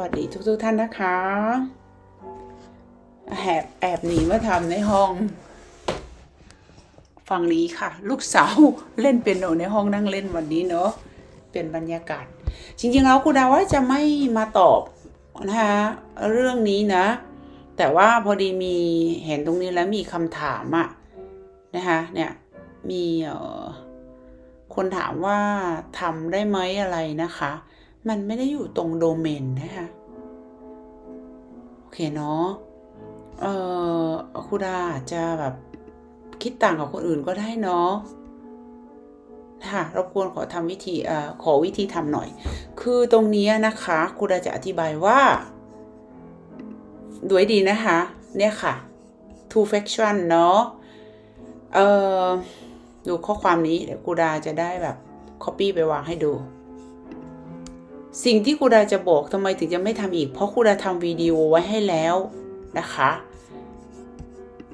วัสดีทุกทุกๆท่านนะคะแอบแอบหนีมาทำในห้อง ฝั่งนี้ค่ะ ลูกสาวเล่นเปียโนในห้องนั่งเล่นวันนี้เนาะเป็นบรรยากาศ จริงๆแล้วคุณดาว่าจะไม่มาตอบนะคะเรื่องนี้นะ แต่ว่าพอดีมีเห็นตรงนี้แล้วมีคำถามอะนะคะเนี่ยมีคนถามว่าทำได้ไหมอะไรนะคะ มันไม่ได้อยู่ตรงโดเมนนะคะ โอเคเนาะ เอ่อครูดาอาจจะแบบคิดต่างกับคนอื่นก็ได้เนาะค่ะรบกวนขอทำวิธีเออขอวิธีทำหน่อย คือตรงนี้นะคะครูดาจะอธิบายว่าดูให้ดีนะคะ เนี่ยค่ะ two faction เนาะ เออดูข้อความนี้เดี๋ยวคูดาจะได้แบบ copy ไปวางให้ดู สิ่งที่ครูดาจะบอกทำไมถึงจะไม่ทำอีก เพราะครูดาทำวิดีโอไว้ให้แล้วนะคะ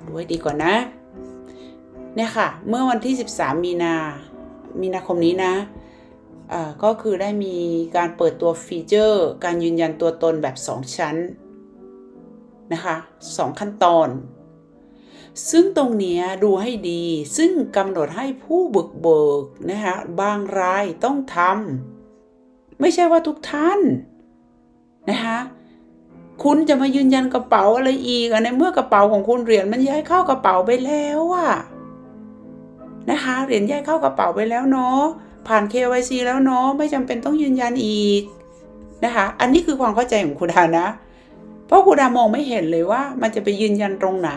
ดูให้ดีก่อนนะ เนี่ยค่ะ เมื่อวันที่ 13 มีนา มีนาคมนี้นะก็คือได้มีการเปิดตัวฟีเจอร์ การยืนยันตัวตนแบบ 2 ชั้นนะคะสองขั้นตอน ซึ่งตรงนี้ดูให้ดี ซึ่งกำหนดให้ผู้บึกเบิกนะคะบางรายต้องทำ ไม่ใช่ว่าทุกท่านนะคะคุณจะมายืนยันกระเป๋าอะไรอีกในเมื่อกระเป๋าของคุณเหรียญมันย้ายเข้ากระเป๋าไปแล้วอะนะคะเหรียญย้ายเข้ากระเป๋าไปแล้วเนาะผ่าน KYC แล้วเนาะไม่จำเป็นต้องยืนยันอีกนะคะ อันนี้คือความเข้าใจของคุณดานะ เพราะครูดามองไม่เห็นเลยว่า มันจะไปยืนยันตรงไหน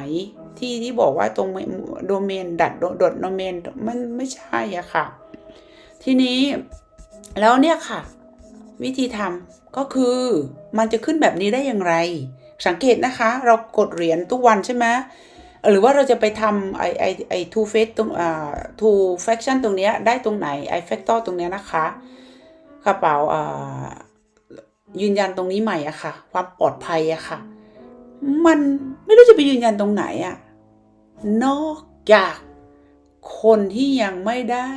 ที่ที่บอกว่าตรงโดเมนดัดโดดโดเมนมันไม่ใช่อะค่ะ ทีนี้แล้วเนี่ยค่ะ วิธีทำก็คือมันจะขึ้นแบบนี้ได้อย่างไร สังเกตนะคะ เรากดเหรียญทุกวันใช่ไหมหรือว่าเราจะไปทำไอไอไอ two face ตรงอ่า two faction ตรงเนี้ยได้ตรงไหน i factor ตรงเนี้ยนะคะกระเป๋าอ่ายืนยันตรงนี้ใหม่อะค่ะ ความปลอดภัยอะค่ะ มันไม่รู้จะไปยืนยันตรงไหนอะนอกจากคนที่ยังไม่ได้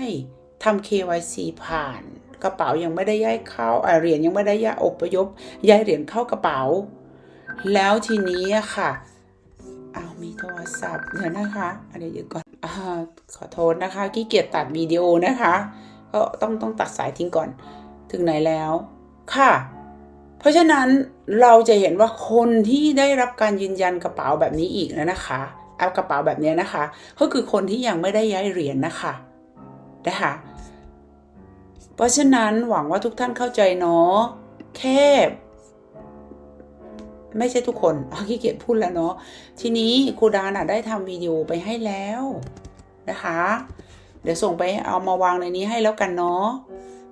ทำ KYC ผ่าน กระเป๋ายังไม่ได้ย้ายเข้าเหรียญยังไม่ได้ย้ายอพยพย้ายเหรียญเข้ากระเป๋า แล้วทีนี้ค่ะเอามีโทรศัพท์เดี๋ยวนะคะอันเดี๋ยวหยุดก่อนอขอโทษนะคะขี้เกียจตัดวิดีโอนะคะก็ต้องต้องตัดสายทิ้งก่อน ถึงไหนแล้วค่ะ เพราะฉะนั้นเราจะเห็นว่าคนที่ได้รับการยืนยันกระเป๋าแบบนี้อีกนะนะคะเอากระเป๋าแบบเนี้ยนะคะ ก็คือคนที่ยังไม่ได้ย้ายเหรียญนะคะนะคะ เพราะฉะนั้นหวังว่าทุกท่านเข้าใจเนาะแค่ไม่ใช่ทุกคนเอาขี้เกียจพูดแล้วเนาะทีนี้ครูดาน่ะได้ทำวิดีโอไปให้แล้วนะคะ เดี๋ยวส่งไปเอามาวางในนี้ให้แล้วกันเนาะ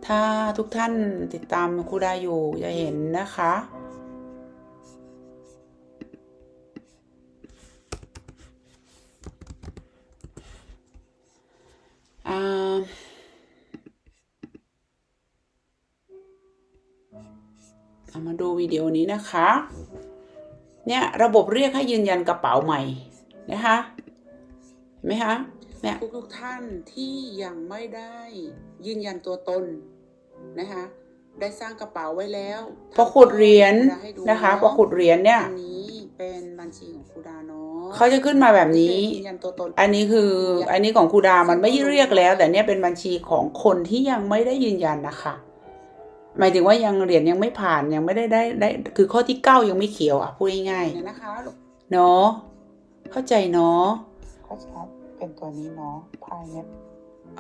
ถ้าทุกท่านติดตามครูดาอยู่จะเห็นนะคะ เอามาดูวิดีโอนี้นะคะ เนี่ยระบบเรียกให้ยืนยันกระเป๋าใหม่นะคะเห็นไหมคะเนี่ยทุกทุกๆท่านที่ยังไม่ได้ยืนยันตัวตนนะคะได้สร้างกระเป๋าไว้แล้วพอขุดเหรียญนะคะพอขุดเหรียญเนี่ยอันนี้เป็นบัญชีของครูดาเนาะเขาจะขึ้นมาแบบนี้ยืนยันตัวตนอันนี้คืออันนี้ของครูดามันไม่เรียกแล้ว แต่เนี่ยเป็นบัญชีของคนที่ยังไม่ได้ยืนยันนะคะ หมายถึงว่ายังเหรียญยังไม่ผ่านยังไม่ได้ได้ได้ คือข้อที่เก้ายังไม่เขียวอะพูดง่ายเนี่ยนะคะลูกๆเนาะเข้าใจเนาะก็ชัดเป็นตัวนี้เนาะภายเนี่ย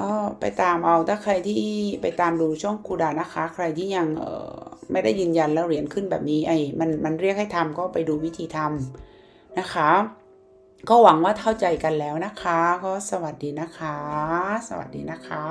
อ๋อไปตามเอาถ้าใครที่ไปตามดูช่องครูดานะคะ ใครที่ยังเออไม่ได้ยืนยันแล้วเหรียญขึ้นแบบนี้ไอ้มันมันเรียกให้ทำก็ไปดูวิธีทำนะคะ ก็หวังว่าเข้าใจกันแล้วนะคะ ก็สวัสดีนะคะ สวัสดีนะคะ